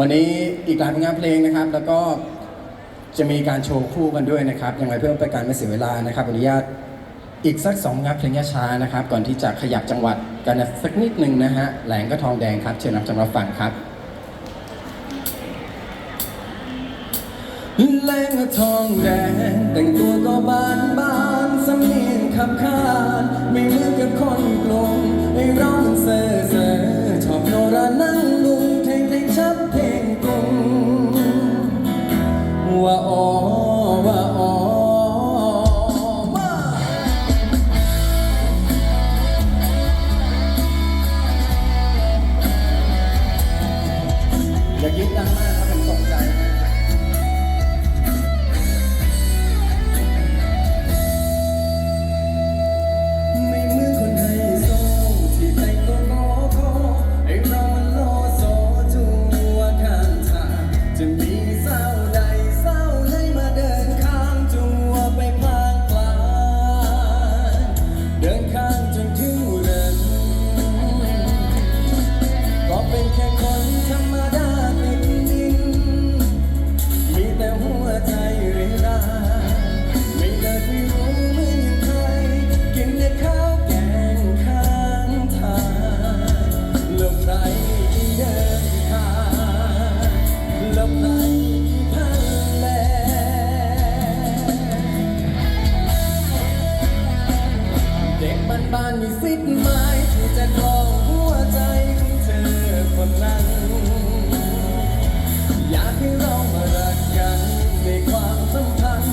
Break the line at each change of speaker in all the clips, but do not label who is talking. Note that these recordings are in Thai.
วันนี้อีกหลายผลงานเพลงนะครับ แล้วก็จะมีการโชว์คู่กันด้วยนะครับยังไงเพื่อเป็นการไม่เสียเวลานะครับอนุญาตอีกสักสองงานเพลงช้านะครับ ก่อนที่จะขยับจังหวัดกันสักนิดหนึ่งนะฮะแหลงก็ทองแดงครับเชิญรับจำรับฟังครับแหลงก็ทองแดง ดหมายที่จะคองหัวใจของเธอคนนั้น อยากให้เรามารักกันในความสัมพัน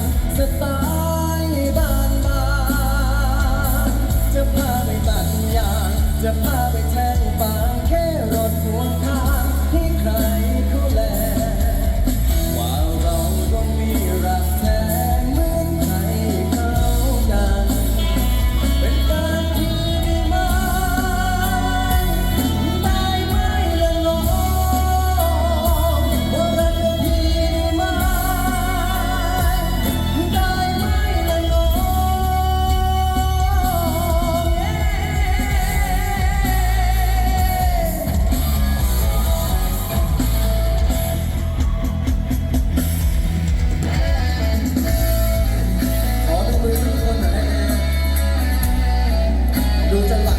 노자가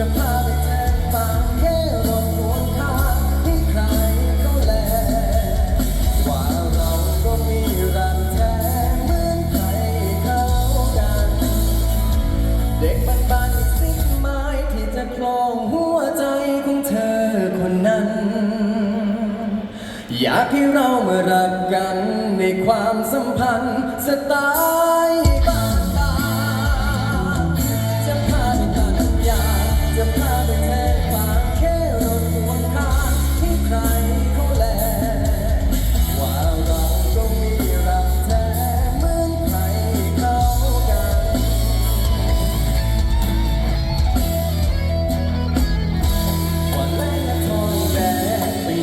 จะพาไปแทนบางแค่รถหัวข้าให้ใครก็แล ว่าเราก็มีรันแท้เหมือนใครเขากัน เด็กบ้านบ้สิ่งไม้ที่จะคลงหัวใจของเธอคนนั้น อยากให้เรามารักกันในความสัมพันธ์สตาร์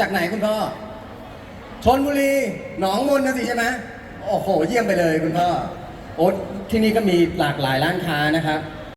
จากไหนคุณพ่อชนบุรีหนองมนนะสิใช่ไหมโอ้โห เยี่ยมไปเลยคุณพ่อโอ้ที่นี่ก็มีหลากหลายร้านค้านะครับ